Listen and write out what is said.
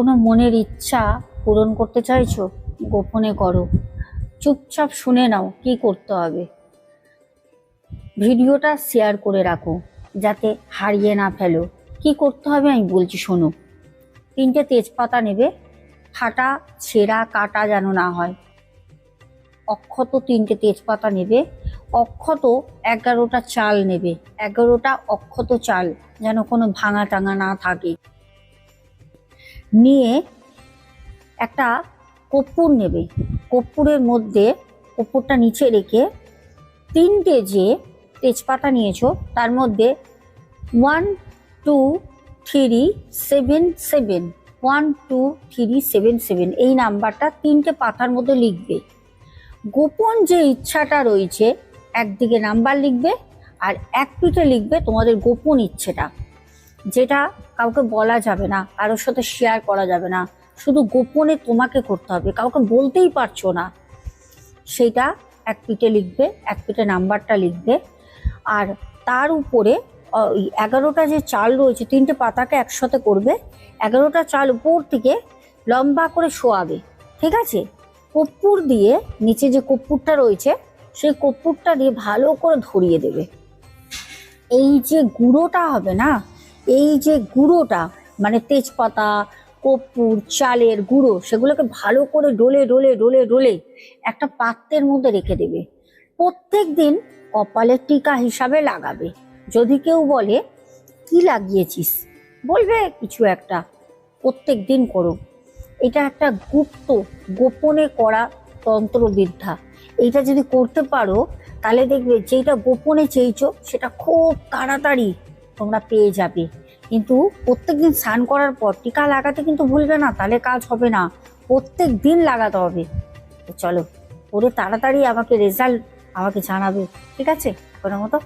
কোনো মনের ইচ্ছা পূরণ করতে চাইছো? গোপনে করো। চুপচাপ শুনে নাও কি করতে হবে। ভিডিওটা শেয়ার করে রাখো, যাতে হারিয়ে না ফেলো। কি করতে হবে আমি বলছি শোনো। তিনটে তেজপাতা নেবে ফাটা ছেঁড়া, কাটা যেন না হয়। অক্ষত তিনটে তেজপাতা নেবে, অক্ষত এগারোটা চাল নেবে। এগারোটা অক্ষত চাল যেন কোনো ভাঙা টাঙা না থাকে। নিয়ে একটা কর্পূর নেবে। কর্পূরের মধ্যে কর্পূরটা নিচে রেখে তিনটে যে তেজপাতা নিয়েছো, তার মধ্যে one two three seven seven one two three seven seven এই নাম্বারটা তিনটে পাতার মধ্যে লিখবে। গোপন যে ইচ্ছাটা রয়েছে, একদিকে নাম্বার লিখবে আর এক পিঠে লিখবে তোমাদের গোপন ইচ্ছেটা। যেটা কাউকে বলা যাবে না, কারোর সাথে শেয়ার করা যাবে না। শুধু গোপনে তোমাকে করতে হবে, কাউকে বলতেই পারছ না। সেটা এক পিঠে লিখবে, এক পিঠে নাম্বারটা লিখবে। আর তার উপরে ওই এগারোটা যে চাল রয়েছে, তিনটে পাতাকে একসাথে করবে। এগারোটা চাল উপর থেকে লম্বা করে শোয়াবে, ঠিক আছে? কর্পূর দিয়ে, নিচে যে কর্পূরটা রয়েছে, সেই কর্পূরটা দিয়ে ভালো করে ধরিয়ে দেবে। এই যে গুঁড়োটা হবে না এই যে গুঁড়োটা মানে তেজপাতা, কর্পূর, চালের গুঁড়ো, সেগুলোকে ভালো করে ডোলে ডোলে ডোলে ডোলে একটা পাত্রের মধ্যে রেখে দেবে। প্রত্যেক দিন কপালের টিকা হিসাবে লাগাবে। যদি কেউ বলে, কি লাগিয়েছিস? বলবে, কিছু একটা প্রত্যেক দিন করো। এটা একটা গুপ্ত, গোপনে করা তন্ত্রবিদ্যা। এইটা যদি করতে পারো, তাহলে দেখবে যেটা গোপনে চেয়েছো, সেটা খুব তাড়াতাড়ি তোমরা পেয়ে যাবে। কিন্তু প্রত্যেকদিন স্নান করার পর টিকা লাগাতে কিন্তু ভুলবে না, তাহলে কাজ হবে না। প্রত্যেক দিন লাগাতে হবে। তো চলো ওরে তাড়াতাড়ি আমাকে রেজাল্ট আমাকে জানাবে, ঠিক আছে? কোনো মতো